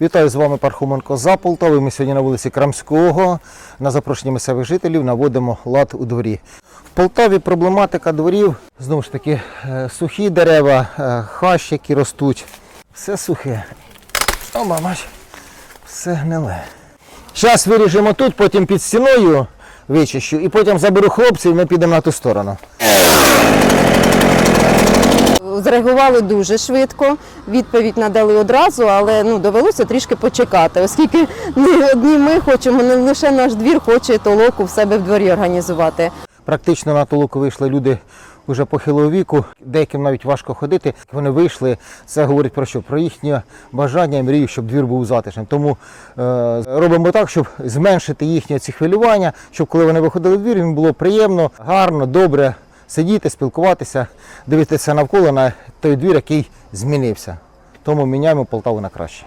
Вітаю з вами Пархоменко за Полтави. Ми сьогодні на вулиці Крамського. На запрошення місцевих жителів наводимо лад у дворі. В Полтаві проблематика дворів, знову ж таки, е, сухі дерева, е, хащі, які ростуть. Все сухе. О, мамач, все гниле. Зараз виріжемо тут, потім під стіною вичищу і потім заберу хлопців і ми підемо на ту сторону. Зреагували дуже швидко, відповідь надали одразу, але ну довелося трішки почекати, оскільки не одні ми хочемо, не лише наш двір хоче толоку в себе в дворі організувати. Практично на толоку вийшли люди вже похилого віку, деяким навіть важко ходити. Вони вийшли. Це говорить про що? Про їхнє бажання і мрію, щоб двір був затишним. Тому е, робимо так, щоб зменшити їхнє ці хвилювання, щоб коли вони виходили в двір, їм було приємно, гарно, добре сидіти, спілкуватися, дивитися навколо на той двір, який змінився. Тому міняємо Полтаву на краще.